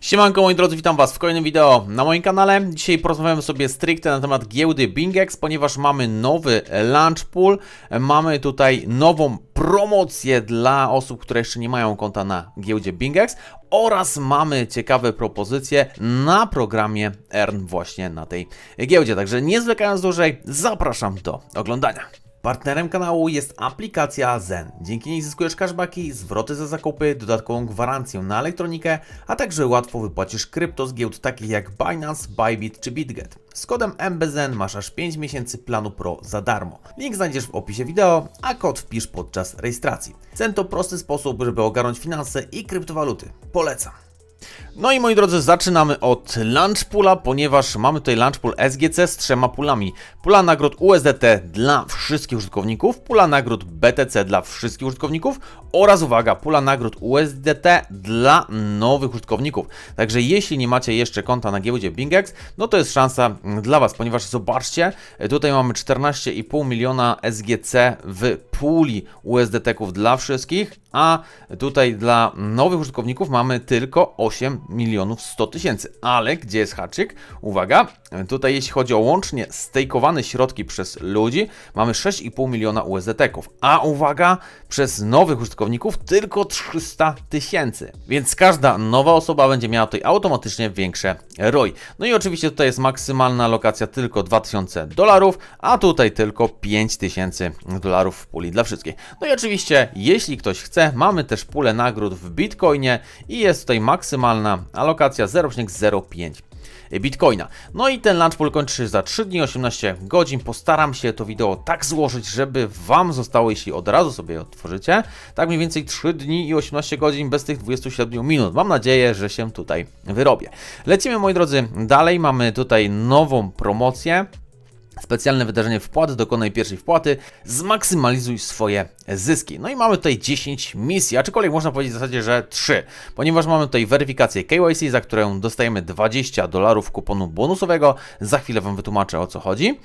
Siemanko moi drodzy, witam was w kolejnym wideo na moim kanale. Dzisiaj porozmawiamy sobie stricte na temat giełdy Bingex, ponieważ mamy nowy launch pool, mamy tutaj nową promocję dla osób, które jeszcze nie mają konta na giełdzie Bingex oraz mamy ciekawe propozycje na programie Earn właśnie na tej giełdzie. Także nie zwlekając dłużej, zapraszam do oglądania. Partnerem kanału jest aplikacja Zen. Dzięki niej zyskujesz cashbacki, zwroty za zakupy, dodatkową gwarancję na elektronikę, a także łatwo wypłacisz krypto z giełd takich jak Binance, Bybit czy BitGet. Z kodem MBZEN masz aż 5 miesięcy planu Pro za darmo. Link znajdziesz w opisie wideo, a kod wpisz podczas rejestracji. Zen to prosty sposób, żeby ogarnąć finanse i kryptowaluty. Polecam. No i moi drodzy, zaczynamy od Launch Poola, ponieważ mamy tutaj Launch Pool SGC z trzema pulami. Pula nagród USDT dla wszystkich użytkowników, pula nagród BTC dla wszystkich użytkowników oraz, uwaga, pula nagród USDT dla nowych użytkowników. Także jeśli nie macie jeszcze konta na giełdzie Bingex, no to jest szansa dla Was, ponieważ zobaczcie, tutaj mamy 14,5 miliona SGC w puli USDT-ków dla wszystkich, a tutaj dla nowych użytkowników mamy tylko 8 milionów 100 tysięcy. Ale gdzie jest haczyk? Uwaga, tutaj jeśli chodzi o łącznie stejkowane środki przez ludzi, mamy 6,5 miliona USDT-ków, a uwaga, przez nowych użytkowników tylko 300 tysięcy. Więc każda nowa osoba będzie miała tutaj automatycznie większe ROI. No i oczywiście tutaj jest maksymalna lokacja tylko 2000 dolarów, a tutaj tylko 5000 dolarów w puli dla wszystkich. No i oczywiście, jeśli ktoś chce, mamy też pulę nagród w Bitcoinie i jest tutaj maksymalna alokacja 0,05 Bitcoina. No i ten launch pool kończy za 3 dni 18 godzin. Postaram się to wideo tak złożyć, żeby Wam zostało, jeśli od razu sobie otworzycie, tak mniej więcej 3 dni i 18 godzin bez tych 27 minut. Mam nadzieję, że się tutaj wyrobię. Lecimy moi drodzy dalej. Mamy tutaj nową promocję. Specjalne wydarzenie wpłat, dokonaj pierwszej wpłaty, zmaksymalizuj swoje zyski. No i mamy tutaj 10 misji, aczkolwiek można powiedzieć w zasadzie, że 3, ponieważ mamy tutaj weryfikację KYC, za którą dostajemy 20 dolarów kuponu bonusowego. Za chwilę Wam wytłumaczę o co chodzi.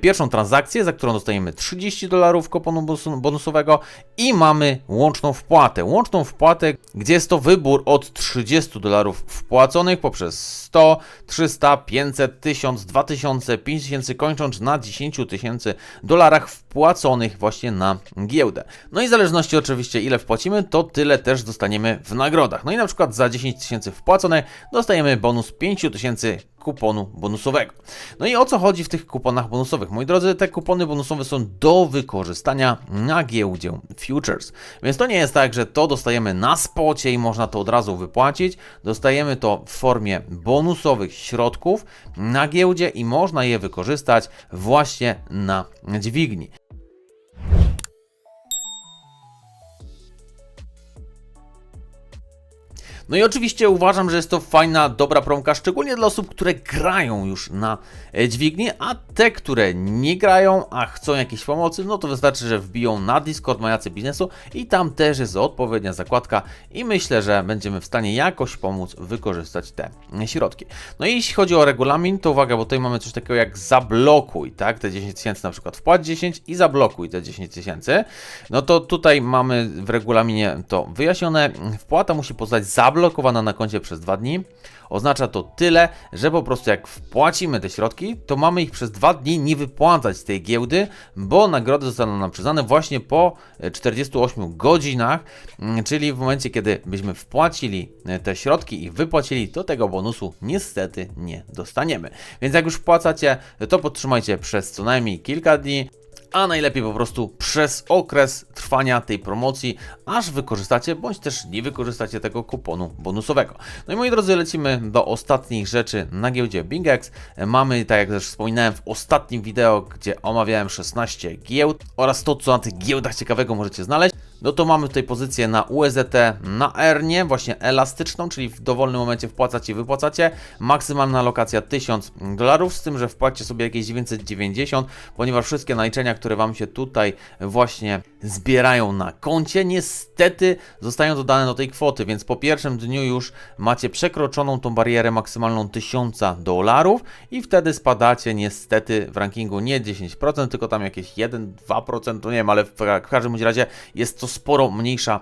Pierwszą transakcję, za którą dostajemy 30 dolarów kuponu bonusowego i mamy łączną wpłatę. Łączną wpłatę, gdzie jest to wybór od 30 dolarów wpłaconych poprzez 100, 300, 500, 1000, 2000, 5000 kończąc na 10 tysięcy dolarach wpłaconych właśnie na giełdę. No i w zależności oczywiście ile wpłacimy, to tyle też dostaniemy w nagrodach. No i na przykład za 10 tysięcy wpłacone dostajemy bonus 5 tysięcy kuponu bonusowego. No i o co chodzi w tych kuponach bonusowych? Moi drodzy, te kupony bonusowe są do wykorzystania na giełdzie Futures. Więc to nie jest tak, że to dostajemy na spocie i można to od razu wypłacić. Dostajemy to w formie bonusowych środków na giełdzie i można je wykorzystać właśnie na dźwigni. No i oczywiście uważam, że jest to fajna, dobra promka, szczególnie dla osób, które grają już na e, dźwigni, a te, które nie grają, a chcą jakiejś pomocy, no to wystarczy, że wbiją na Discord Majacy Biznesu i tam też jest odpowiednia zakładka i myślę, że będziemy w stanie jakoś pomóc wykorzystać te środki. No i jeśli chodzi o regulamin, to uwaga, bo tutaj mamy coś takiego jak zablokuj, tak, te 10 tysięcy na przykład wpłać 10 i zablokuj te 10 tysięcy, no to tutaj mamy w regulaminie to wyjaśnione, wpłata musi pozostać zablokowana zablokowana na koncie przez dwa dni. Oznacza to tyle, że po prostu jak wpłacimy te środki, to mamy ich przez dwa dni nie wypłacać z tej giełdy, bo nagrody zostaną nam przyznane właśnie po 48 godzinach, mm, czyli w momencie, kiedy byśmy wpłacili e, te środki i wypłacili, to tego bonusu niestety nie dostaniemy. Więc jak już wpłacacie, to podtrzymajcie przez co najmniej kilka dni a najlepiej po prostu przez okres trwania tej promocji, aż wykorzystacie, bądź też nie wykorzystacie tego kuponu bonusowego. No i moi drodzy, lecimy do ostatnich rzeczy na giełdzie BingX. Mamy, tak jak też wspominałem w ostatnim wideo, gdzie omawiałem 16 giełd oraz to, co na tych giełdach ciekawego możecie znaleźć no to mamy tutaj pozycję na USDT na Ernie, właśnie elastyczną, czyli w dowolnym momencie wpłacacie i wypłacacie. Maksymalna lokacja 1000 dolarów, z tym, że wpłacie sobie jakieś 990, ponieważ wszystkie naliczenia, które Wam się tutaj właśnie zbierają na koncie, niestety zostają dodane do tej kwoty, więc po pierwszym dniu już macie przekroczoną tą barierę maksymalną 1000 dolarów i wtedy spadacie niestety w rankingu nie 10%, tylko tam jakieś 1-2%, nie wiem, ale w każdym razie jest to sporo mniejsza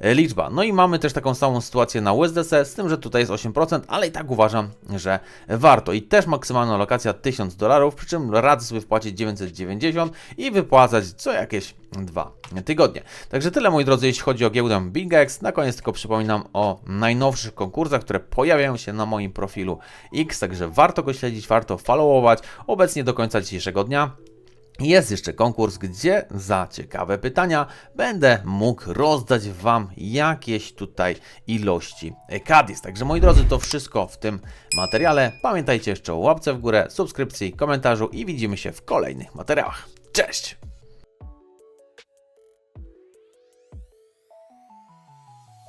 e, liczba. No i mamy też taką samą sytuację na USDC, z tym, że tutaj jest 8%, ale i tak uważam, że warto. I też maksymalna lokacja 1000 dolarów, przy czym radzę sobie wpłacić 990 i wypłacać co jakieś dwa tygodnie. Także tyle moi drodzy, jeśli chodzi o giełdę BingX. Na koniec tylko przypominam o najnowszych konkursach, które pojawiają się na moim profilu X, także warto go śledzić, warto followować. Obecnie do końca dzisiejszego dnia jest jeszcze konkurs, gdzie za ciekawe pytania będę mógł rozdać Wam jakieś tutaj ilości Kadis. Także moi drodzy, to wszystko w tym materiale. Pamiętajcie jeszcze o łapce w górę, subskrypcji, komentarzu i widzimy się w kolejnych materiałach. Cześć!